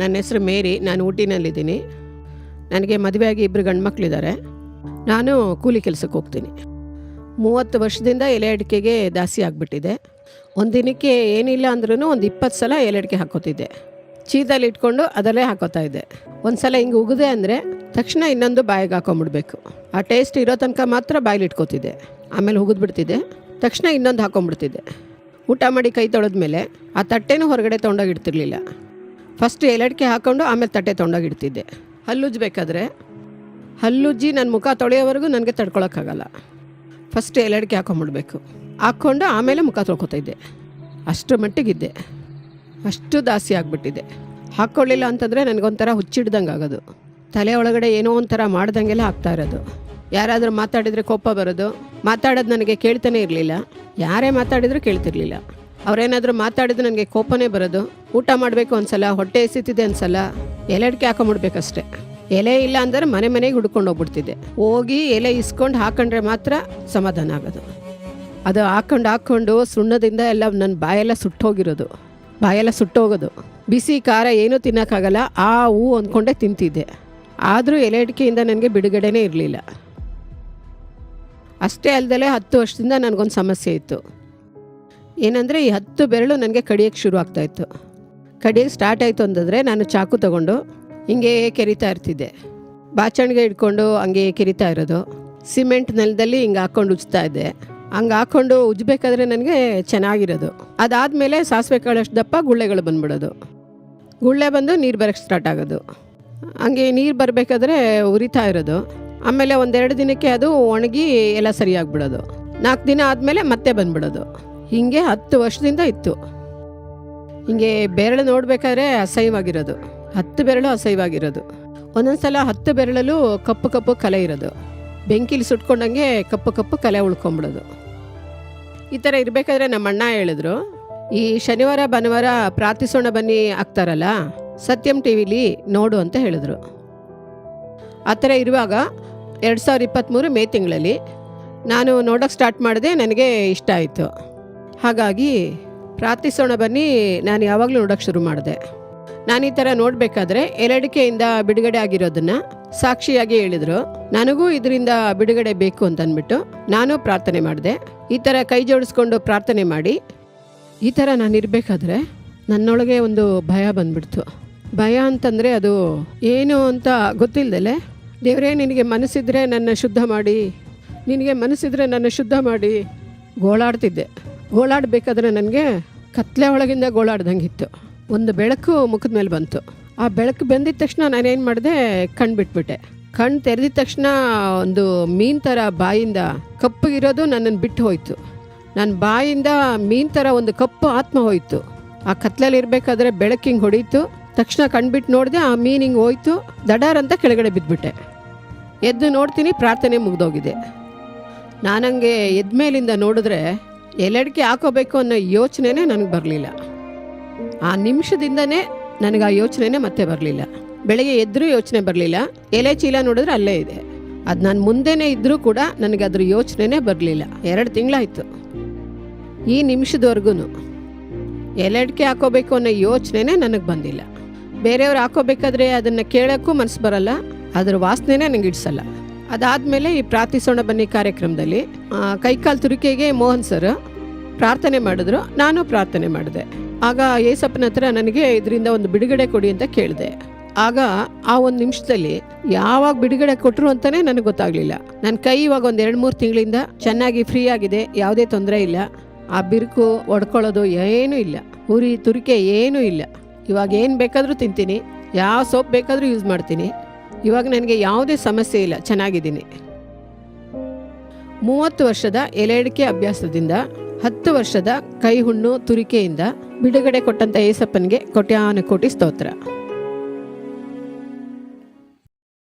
ನನ್ನ ಹೆಸರು ಮೇರಿ, ನಾನು ಊಟಿನಲ್ಲಿದ್ದೀನಿ. ನನಗೆ ಮದುವೆಯಾಗಿ ಇಬ್ಬರು ಗಂಡು ಮಕ್ಕಳಿದ್ದಾರೆ ನಾನು ಕೂಲಿ ಕೆಲಸಕ್ಕೆ ಹೋಗ್ತೀನಿ. ಮೂವತ್ತು ವರ್ಷದಿಂದ ಎಲೆ ಅಡಿಕೆಗೆ ದಾಸಿ ಆಗಿಬಿಟ್ಟಿದೆ. ಒಂದು ದಿನಕ್ಕೆ ಏನಿಲ್ಲ ಅಂದ್ರೂ ಒಂದು ಇಪ್ಪತ್ತು ಸಲ ಎಲೆ ಅಡಿಕೆ ಹಾಕೋತಿದ್ದೆ. ಚೀದಲ್ಲಿ ಇಟ್ಕೊಂಡು ಅದರಲ್ಲೇ ಹಾಕೋತಾ ಇದ್ದೆ. ಒಂದು ಸಲ ಹಿಂಗೆ ಉಗಿದೆ ಅಂದರೆ ತಕ್ಷಣ ಇನ್ನೊಂದು ಬಾಯಿಗೆ ಹಾಕೊಂಬಿಡ್ಬೇಕು. ಆ ಟೇಸ್ಟ್ ಇರೋ ತನಕ ಮಾತ್ರ ಬಾಯಲ್ಲಿ ಇಟ್ಕೋತಿದ್ದೆ. ಆಮೇಲೆ ಹುಗಿದ್ಬಿಡ್ತಿದ್ದೆ ತಕ್ಷಣ ಇನ್ನೊಂದು ಹಾಕೊಂಬಿಡ್ತಿದ್ದೆ. ಊಟ ಮಾಡಿ ಕೈ ತೊಳೆದ್ಮೇಲೆ ಆ ತಟ್ಟೆನೂ ಹೊರಗಡೆ ತೊಗೊಂಡೋಗಿ ಇಡ್ತಿರ್ಲಿಲ್ಲ ಫಸ್ಟ್ ಎಲಡಿಕೆ ಹಾಕ್ಕೊಂಡು ಆಮೇಲೆ ತಟ್ಟೆ ತೊಗೊಂಡೋಗಿಡ್ತಿದ್ದೆ ಹಲ್ಲುಜ್ಜಬೇಕಾದ್ರೆ ಹಲ್ಲುಜ್ಜಿ ನನ್ನ ಮುಖ ತೊಳೆಯೋವರೆಗೂ ನನಗೆ ತಡ್ಕೊಳಕ್ಕಾಗಲ್ಲ. ಫಸ್ಟ್ ಎಲಡಿಕೆ ಹಾಕೊಂಬಿಡ್ಬೇಕು ಹಾಕ್ಕೊಂಡು ಆಮೇಲೆ ಮುಖ ತೊಳ್ಕೊತಾ ಇದ್ದೆ. ಅಷ್ಟರ ಮಟ್ಟಿಗಿದ್ದೆ. ಅಷ್ಟು ದಾಸಿ ಆಗಿಬಿಟ್ಟಿದೆ. ಹಾಕ್ಕೊಳ್ಳಿಲ್ಲ ಅಂತಂದರೆ ನನಗೊಂಥರ ಹುಚ್ಚಿಡ್ದಂಗೆ ಆಗೋದು. ತಲೆ ಒಳಗಡೆ ಏನೋ ಒಂಥರ ಮಾಡ್ದಂಗೆಲ್ಲ ಆಗ್ತಾ ಇರೋದು. ಯಾರಾದರೂ ಮಾತಾಡಿದರೆ ಕೋಪ ಬರೋದು. ಮಾತಾಡೋದು ನನಗೆ ಕೇಳ್ತಾನೆ ಇರಲಿಲ್ಲ. ಯಾರೇ ಮಾತಾಡಿದರೂ ಕೇಳ್ತಿರ್ಲಿಲ್ಲ. ಅವರೇನಾದರೂ ಮಾತಾಡಿದ್ರೆ ನನಗೆ ಕೋಪನೇ ಬರೋದು. ಊಟ ಮಾಡಬೇಕು ಅನ್ಸಲ್ಲ, ಹೊಟ್ಟೆ ಎಸಿತಿದೆ ಅನ್ಸಲ್ಲ ಎಲೆಡ್ಕೆ ಹಾಕೊಂಬಿಡ್ಬೇಕಷ್ಟೆ. ಎಲೆ ಇಲ್ಲ ಅಂದರೆ ಮನೆ ಮನೆಗೆ ಹುಡ್ಕೊಂಡು ಹೋಗ್ಬಿಡ್ತಿದ್ದೆ. ಹೋಗಿ ಎಲೆ ಇಸ್ಕೊಂಡು ಹಾಕೊಂಡ್ರೆ ಮಾತ್ರ ಸಮಾಧಾನ ಆಗೋದು. ಅದು ಹಾಕೊಂಡು ಹಾಕ್ಕೊಂಡು ಸುಣ್ಣದಿಂದ ಎಲ್ಲ ನನ್ನ ಬಾಯೆಲ್ಲ ಸುಟ್ಟೋಗಿರೋದು. ಬಾಯೆಲ್ಲ ಸುಟ್ಟೋಗೋದು. ಬಿಸಿ ಖಾರ ಏನೂ ತಿನ್ನೋಕ್ಕಾಗಲ್ಲ, ಆ ಹೂ ಅಂದ್ಕೊಂಡೇ ತಿಂತಿದ್ದೆ. ಆದರೂ ಎಲೆ ಅಡಿಕೆಯಿಂದ ನನಗೆ ಬಿಡುಗಡೆನೇ ಇರಲಿಲ್ಲ. ಅಷ್ಟೇ ಅಲ್ಲದೆ ಹತ್ತು ವರ್ಷದಿಂದ ನನಗೊಂದು ಸಮಸ್ಯೆ ಇತ್ತು. ಏನಂದರೆ ಈ ಹತ್ತು ಬೆರಳು ನನಗೆ ಕಡಿಯೋಕ್ಕೆ ಶುರು ಆಗ್ತಾಯಿತ್ತು ಕಡಿಯೋಕ್ಕೆ ಸ್ಟಾರ್ಟ್ ಆಯಿತು ಅಂತಂದರೆ ನಾನು ಚಾಕು ತಗೊಂಡು ಹಿಂಗೆ ಕೆರಿತಾ ಇರ್ತಿದ್ದೆ. ಬಾಚಣಿಗೆ ಇಟ್ಕೊಂಡು ಹಂಗೆ ಕೆರಿತಾ ಇರೋದು. ಸಿಮೆಂಟ್ ನೆಲದಲ್ಲಿ ಹಿಂಗೆ ಹಾಕ್ಕೊಂಡು ಉಜ್ತಾ ಇದ್ದೆ. ಹಂಗೆ ಹಾಕ್ಕೊಂಡು ಉಜ್ಬೇಕಾದ್ರೆ ನನಗೆ ಚೆನ್ನಾಗಿರೋದು. ಅದಾದಮೇಲೆ ಸಾಸಿವೆ ಕಾಳಷ್ಟು ದಪ್ಪ ಗುಳ್ಳೆಗಳು ಬಂದ್ಬಿಡೋದು. ಗುಳ್ಳೆ ಬಂದು ನೀರು ಬರೋಕ್ಕೆ ಸ್ಟಾರ್ಟ್ ಆಗೋದು. ಹಂಗೆ ನೀರು ಬರಬೇಕಾದ್ರೆ ಉರಿತಾ ಇರೋದು. ಆಮೇಲೆ ಒಂದೆರಡು ದಿನಕ್ಕೆ ಅದು ಒಣಗಿ ಎಲ್ಲ ಸರಿಯಾಗಿಬಿಡೋದು ನಾಲ್ಕು ದಿನ ಆದಮೇಲೆ ಮತ್ತೆ ಬಂದ್ಬಿಡೋದು. ಹೀಗೆ ಹತ್ತು ವರ್ಷದಿಂದ ಇತ್ತು. ಹಿಂಗೆ ಬೆರಳು ನೋಡಬೇಕಾದ್ರೆ ಅಸಹ್ಯವಾಗಿರೋದು. ಹತ್ತು ಬೆರಳು ಅಸಹ್ಯವಾಗಿರೋದು. ಒಂದೊಂದು ಸಲ ಹತ್ತು ಬೆರಳಲ್ಲೂ ಕಪ್ಪು ಕಪ್ಪು ಕಲೆ ಇರೋದು. ಬೆಂಕಿಲಿ ಸುಟ್ಕೊಂಡಂಗೆ ಕಪ್ಪು ಕಪ್ಪು ಕಲೆ ಉಳ್ಕೊಂಬಿಡೋದು. ಈ ಥರ ಇರಬೇಕಾದ್ರೆ ನಮ್ಮ ಅಣ್ಣ ಹೇಳಿದ್ರು, ಈ ಶನಿವಾರ, ಭಾನುವಾರ ಪ್ರಾರ್ಥಿಸೋಣ ಬನ್ನಿ ಆಗ್ತಾರಲ್ಲ, ಸತ್ಯಂ ಟಿ ವಿಲಿ ನೋಡು ಅಂತ ಹೇಳಿದ್ರು. ಆ ಥರ ಇರುವಾಗ ಎರಡು ಸಾವಿರದ ಇಪ್ಪತ್ತ್ಮೂರು ಮೇ ತಿಂಗಳಲ್ಲಿ ನಾನು ನೋಡೋಕ್ಕೆ ಸ್ಟಾರ್ಟ್ ಮಾಡಿದೆ, ನನಗೆ ಇಷ್ಟ ಆಯಿತು. ಹಾಗಾಗಿ ಪ್ರಾರ್ಥಿಸೋಣ ಬನ್ನಿ, ನಾನು ಯಾವಾಗಲೂ ನೋಡೋಕ್ಕೆ ಶುರು ಮಾಡಿದೆ. ನಾನು ಈ ಥರ ನೋಡಬೇಕಾದ್ರೆ ಎಲಡಿಕೆಯಿಂದ ಬಿಡುಗಡೆ ಆಗಿರೋದನ್ನು ಸಾಕ್ಷಿಯಾಗಿ ಹೇಳಿದರು. ನನಗೂ ಇದರಿಂದ ಬಿಡುಗಡೆ ಬೇಕು ಅಂತ ಅಂದ್ಬಿಟ್ಟು ನಾನು ಪ್ರಾರ್ಥನೆ ಮಾಡಿದೆ. ಈ ಥರ ಕೈ ಜೋಡಿಸ್ಕೊಂಡು ಪ್ರಾರ್ಥನೆ ಮಾಡಿ. ಈ ಥರ ನಾನು ಇರಬೇಕಾದ್ರೆ ನನ್ನೊಳಗೆ ಒಂದು ಭಯ ಬಂದ್ಬಿಡ್ತು. ಭಯ ಅಂತಂದರೆ ಅದು ಏನು ಅಂತ ಗೊತ್ತಿಲ್ಲದಲೆ ದೇವರೇ, ನಿನಗೆ ಮನಸ್ಸಿದ್ರೆ ನನ್ನ ಶುದ್ಧ ಮಾಡಿ, ನಿನಗೆ ಮನಸ್ಸಿದ್ರೆ ನನ್ನ ಶುದ್ಧ ಮಾಡಿ ಗೋಳಾಡ್ತಿದ್ದೆ. ಗೋಳಾಡಬೇಕಾದ್ರೆ ನನಗೆ ಕತ್ಲೆ ಒಳಗಿಂದ ಗೋಳಾಡ್ದಂಗಿತ್ತು. ಒಂದು ಬೆಳಕು ಮುಖದ ಮೇಲೆ ಬಂತು. ಆ ಬೆಳಕು ಬೆಂದಿದ ತಕ್ಷಣ ನಾನೇನು ಮಾಡಿದೆ ಕಣ್ಣು ಬಿಟ್ಬಿಟ್ಟೆ. ಕಣ್ಣು ತೆರೆದಿದ ತಕ್ಷಣ ಒಂದು ಮೀನು ಥರ ಬಾಯಿಂದ ಕಪ್ಪಗಿರೋದು ನನ್ನನ್ನು ಬಿಟ್ಟು ಹೋಯ್ತು. ನನ್ನ ಬಾಯಿಂದ ಮೀನು ಥರ ಒಂದು ಕಪ್ಪು ಆತ್ಮ ಹೋಯ್ತು. ಆ ಕತ್ಲಲ್ಲಿ ಇರಬೇಕಾದ್ರೆ ಬೆಳಕು ಹಿಂಗೆ ಹೊಡೀತು. ತಕ್ಷಣ ಕಣ್ಬಿಟ್ಟು ನೋಡಿದೆ ಆ ಮೀನು ಹಿಂಗೆ ಹೋಯ್ತು. ದಡಾರ್ ಅಂತ ಕೆಳಗಡೆ ಬಿದ್ದುಬಿಟ್ಟೆ ಎದ್ದು ನೋಡ್ತೀನಿ, ಪ್ರಾರ್ಥನೆ ಮುಗ್ದೋಗಿದೆ. ನಾನಂಗೆ ಎದ್ಮೇಲಿಂದ ನೋಡಿದ್ರೆ ಎಲೆಡ್ಕೆ ಹಾಕೋಬೇಕು ಅನ್ನೋ ಯೋಚನೆನೇ ನನಗೆ ಬರಲಿಲ್ಲ. ಆ ನಿಮಿಷದಿಂದನೇ ನನಗೆ ಆ ಯೋಚನೆನೇ ಮತ್ತೆ ಬರಲಿಲ್ಲ. ಬೆಳಗ್ಗೆ ಎದ್ದರೂ ಯೋಚನೆ ಬರಲಿಲ್ಲ. ಎಲೆ ಚೀಲ ನೋಡಿದ್ರೆ ಅಲ್ಲೇ ಇದೆ. ಅದು ನಾನು ಮುಂದೆನೇ ಇದ್ದರೂ ಕೂಡ ನನಗೆ ಅದ್ರ ಯೋಚನೆನೇ ಬರಲಿಲ್ಲ. ಎರಡು ತಿಂಗಳಾಯಿತು. ಈ ನಿಮಿಷದವರೆಗೂ ಎಲೆಡ್ಕೆ ಹಾಕೋಬೇಕು ಅನ್ನೋ ಯೋಚನೆನೇ ನನಗೆ ಬಂದಿಲ್ಲ. ಬೇರೆಯವ್ರು ಹಾಕೋಬೇಕಾದ್ರೆ ಅದನ್ನು ಕೇಳೋಕ್ಕೂ ಮನಸ್ಸು ಬರಲ್ಲ. ಅದ್ರ ವಾಸನೆನೇ ನನಗೆ ಇಡ್ಸಲ್ಲ. ಅದಾದಮೇಲೆ ಈ ಪ್ರಾರ್ಥಿಸೋಣ ಬನ್ನಿ ಕಾರ್ಯಕ್ರಮದಲ್ಲಿ. ಕೈಕಾಲ್ ತುರಿಕೆಗೆ ಮೋಹನ್ ಸರ್ ಪ್ರಾರ್ಥನೆ ಮಾಡಿದ್ರು, ನಾನು ಪ್ರಾರ್ಥನೆ ಮಾಡಿದೆ. ಆಗ ಏಸಪ್ಪನ ಹತ್ರ ನನಗೆ ಇದರಿಂದ ಒಂದು ಬಿಡುಗಡೆ ಕೊಡಿ ಅಂತ ಕೇಳಿದೆ. ಆಗ ಆ ಒಂದು ನಿಮಿಷದಲ್ಲಿ ಯಾವಾಗ ಬಿಡುಗಡೆ ಕೊಟ್ಟರು ಅಂತಾನೆ ನನಗೆ ಗೊತ್ತಾಗ್ಲಿಲ್ಲ. ನನ್ನ ಕೈ ಇವಾಗ ಒಂದು ಎರಡು ಮೂರು ತಿಂಗಳಿಂದ ಚೆನ್ನಾಗಿ ಫ್ರೀ ಆಗಿದೆ, ಯಾವುದೇ ತೊಂದರೆ ಇಲ್ಲ. ಆ ಬಿರುಕು ಒಡ್ಕೊಳ್ಳೋದು ಏನೂ ಇಲ್ಲ. ಉರಿ ತುರಿಕೆ ಏನೂ ಇಲ್ಲ. ಇವಾಗ ಏನು ಬೇಕಾದರೂ ತಿಂತೀನಿ, ಯಾವ ಸೋಪ್ ಬೇಕಾದರೂ ಯೂಸ್ ಮಾಡ್ತೀನಿ. ಇವಾಗ ನನಗೆ ಯಾವುದೇ ಸಮಸ್ಯೆ ಇಲ್ಲ, ಚೆನ್ನಾಗಿದ್ದೀನಿ. ಮೂವತ್ತು ವರ್ಷದ ಎಲೆಡಿಕೆ ಅಭ್ಯಾಸದಿಂದ, ಹತ್ತು ವರ್ಷದ ಕೈ ಹುಣ್ಣು ತುರಿಕೆಯಿಂದ ಬಿಡುಗಡೆ ಕೊಟ್ಟಂತ ಏಸಪ್ಪನಿಗೆ ಕೋಟ್ಯಾನು ಕೋಟಿ ಸ್ತೋತ್ರ.